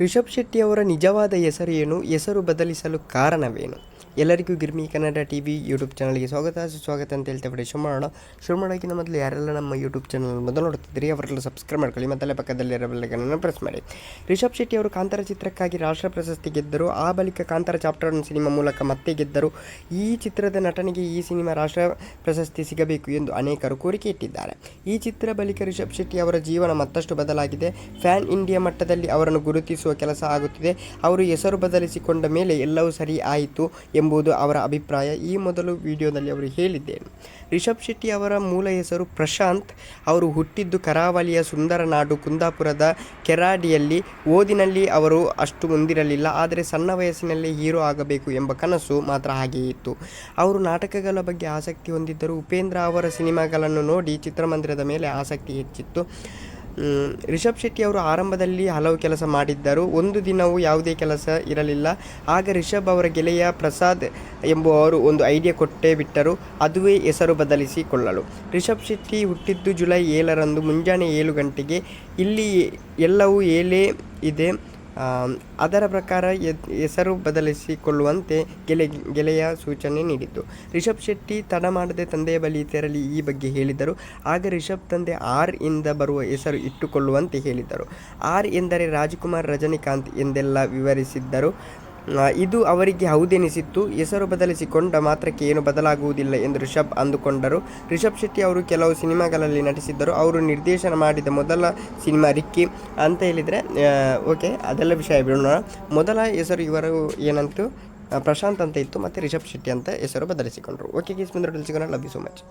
ರಿಷಬ್ ಶೆಟ್ಟಿಯವರ ನಿಜವಾದ ಹೆಸರೇನು? ಹೆಸರು ಬದಲಿಸಲು ಕಾರಣವೇನು? ಎಲ್ಲರಿಗೂ Girmi Kannada T V YouTube ಚಾನಲ್ಗೆ ಸ್ವಾಗತ. ಸುಸ್ವಾಗತ ಅಂತ ಹೇಳ್ತಾ ಬಿಡಿ, ಶುರು ಮಾಡೋಣ. ಶುರು ಮಾಡೋಕ್ಕಿಂತ ಮೊದಲು ಯಾರೆಲ್ಲ ನಮ್ಮ ಯೂಟ್ಯೂಬ್ ಚಾನಲ್ ಮೊದಲು ನೋಡ್ತಿದ್ದೀರಿ, ಅವರೆಲ್ಲ ಸಬ್ಸ್ಕ್ರೈಬ್ ಮಾಡ್ಕೊಳ್ಳಿ, ಮತ್ತೆ ಪಕ್ಕದಲ್ಲಿ ಪ್ರೆಸ್ ಮಾಡಿ. ರಿಷಬ್ ಶೆಟ್ಟಿ ಅವರು ಕಾಂತಾರ ಚಿತ್ರಕ್ಕಾಗಿ ರಾಷ್ಟ್ರ ಪ್ರಶಸ್ತಿ ಗೆದ್ದರು. ಆ ಬಳಿಕ ಕಾಂತಾರ ಚಾಪ್ಟರ್ ಒನ್ ಸಿನಿಮಾ ಮೂಲಕ ಮತ್ತೆ ಗೆದ್ದರು. ಈ ಚಿತ್ರದ ನಟನೆಗೆ ಈ ಸಿನಿಮಾ ರಾಷ್ಟ್ರ ಪ್ರಶಸ್ತಿ ಸಿಗಬೇಕು ಎಂದು ಅನೇಕರು ಕೋರಿಕೆ ಇಟ್ಟಿದ್ದಾರೆ. ಈ ಚಿತ್ರ ಬಳಿಕ ರಿಷಬ್ ಶೆಟ್ಟಿ ಅವರ ಜೀವನ ಮತ್ತಷ್ಟು ಬದಲಾಗಿದೆ. ಫ್ಯಾನ್ ಇಂಡಿಯಾ ಮಟ್ಟದಲ್ಲಿ ಅವರನ್ನು ಗುರುತಿಸುವ ಕೆಲಸ ಆಗುತ್ತಿದೆ. ಅವರು ಹೆಸರು ಬದಲಿಸಿಕೊಂಡ ಮೇಲೆ ಎಲ್ಲವೂ ಸರಿ ಆಯಿತು ಎಂಬುದು ಅವರ ಅಭಿಪ್ರಾಯ. ಈ ಮೊದಲು ವಿಡಿಯೋದಲ್ಲಿ ಅವರು ಹೇಳಿದ್ದೇನೆ. ರಿಷಬ್ ಶೆಟ್ಟಿ ಅವರ ಮೂಲ ಹೆಸರು ಪ್ರಶಾಂತ್. ಅವರು ಹುಟ್ಟಿದ್ದು ಕರಾವಳಿಯ ಸುಂದರ ನಾಡು ಕುಂದಾಪುರದ ಕೆರಾಡಿಯಲ್ಲಿ. ಓದಿನಲ್ಲಿ ಅವರು ಅಷ್ಟು ಮುಂದಿರಲಿಲ್ಲ, ಆದರೆ ಸಣ್ಣ ವಯಸ್ಸಿನಲ್ಲಿ ಹೀರೋ ಆಗಬೇಕು ಎಂಬ ಕನಸು ಮಾತ್ರ ಹಾಗೆಯೇ ಇತ್ತು. ಅವರು ನಾಟಕಗಳ ಬಗ್ಗೆ ಆಸಕ್ತಿ ಹೊಂದಿದ್ದರು. ಉಪೇಂದ್ರ ಅವರ ಸಿನಿಮಾಗಳನ್ನು ನೋಡಿ ಚಿತ್ರಮಂದಿರದ ಮೇಲೆ ಆಸಕ್ತಿ ಹೆಚ್ಚಿತ್ತು. ರಿಷಬ್ ಶೆಟ್ಟಿ ಅವರು ಆರಂಭದಲ್ಲಿ ಹಲವು ಕೆಲಸ ಮಾಡಿದ್ದರು. ಒಂದು ದಿನವೂ ಯಾವುದೇ ಕೆಲಸ ಇರಲಿಲ್ಲ. ಆಗ ರಿಷಬ್ ಅವರ ಗೆಳೆಯ ಪ್ರಸಾದ್ ಎಂಬುವವರು ಒಂದು ಐಡಿಯಾ ಕೊಟ್ಟೇ ಬಿಟ್ಟರು. ಅದುವೇ ಹೆಸರು ಬದಲಿಸಿಕೊಳ್ಳಲು. ರಿಷಬ್ ಶೆಟ್ಟಿ ಹುಟ್ಟಿದ್ದು ಜುಲೈ ಏಳರಂದು ಮುಂಜಾನೆ ಏಳು ಗಂಟೆಗೆ. ಇಲ್ಲಿ ಎಲ್ಲವೂ ಏಲೇ ಇದೆ. ಅದರ ಪ್ರಕಾರ ಹೆಸರು ಬದಲಿಸಿಕೊಳ್ಳುವಂತೆ ಗೆಲೆ, ಗೆಳೆಯ ಸೂಚನೆ ನೀಡಿತು ರಿಷಬ್ ಶೆಟ್ಟಿ ತಡ ಮಾಡದೆ ತಂದೆಯ ಬಳಿ ತೆರಳಿ ಈ ಬಗ್ಗೆ ಹೇಳಿದರು. ಆಗ ರಿಷಬ್ ತಂದೆ ಆರ್ ಇಂದ ಬರುವ ಹೆಸರು ಇಟ್ಟುಕೊಳ್ಳುವಂತೆ ಹೇಳಿದರು. ಆರ್ ಎಂದರೆ ರಾಜ್ಕುಮಾರ್ ರಜನಿಕಾಂತ್ ಎಂದೆಲ್ಲ ವಿವರಿಸಿದ್ದರು. ಇದು ಅವರಿಗೆ ಹೌದೆನಿಸಿತ್ತು. ಹೆಸರು ಬದಲಿಸಿಕೊಂಡ ಮಾತ್ರಕ್ಕೆ ಏನು ಬದಲಾಗುವುದಿಲ್ಲ ಎಂದು ರಿಷಬ್ ಅಂದುಕೊಂಡರು. ರಿಷಬ್ ಶೆಟ್ಟಿ ಅವರು ಕೆಲವು ಸಿನಿಮಾಗಳಲ್ಲಿ ನಟಿಸಿದ್ದರು. ಅವರು ನಿರ್ದೇಶನ ಮಾಡಿದ ಮೊದಲ ಸಿನಿಮಾ ರಿಕ್ಕಿ ಅಂತ ಹೇಳಿದರೆ ಓಕೆ, ಅದೆಲ್ಲ ವಿಷಯ ಬಿಡೋಣ. ಮೊದಲ ಹೆಸರು ಇವರು ಏನಂತು? ಪ್ರಶಾಂತ್ ಅಂತ ಇತ್ತು, ಮತ್ತು ರಿಷಬ್ ಶೆಟ್ಟಿ ಅಂತ ಹೆಸರು ಬದಲಿಸಿಕೊಂಡರು. ಓಕೆ ಗೀಸ್ ಬಂದರು ಸಿಗೋಣ. Love so much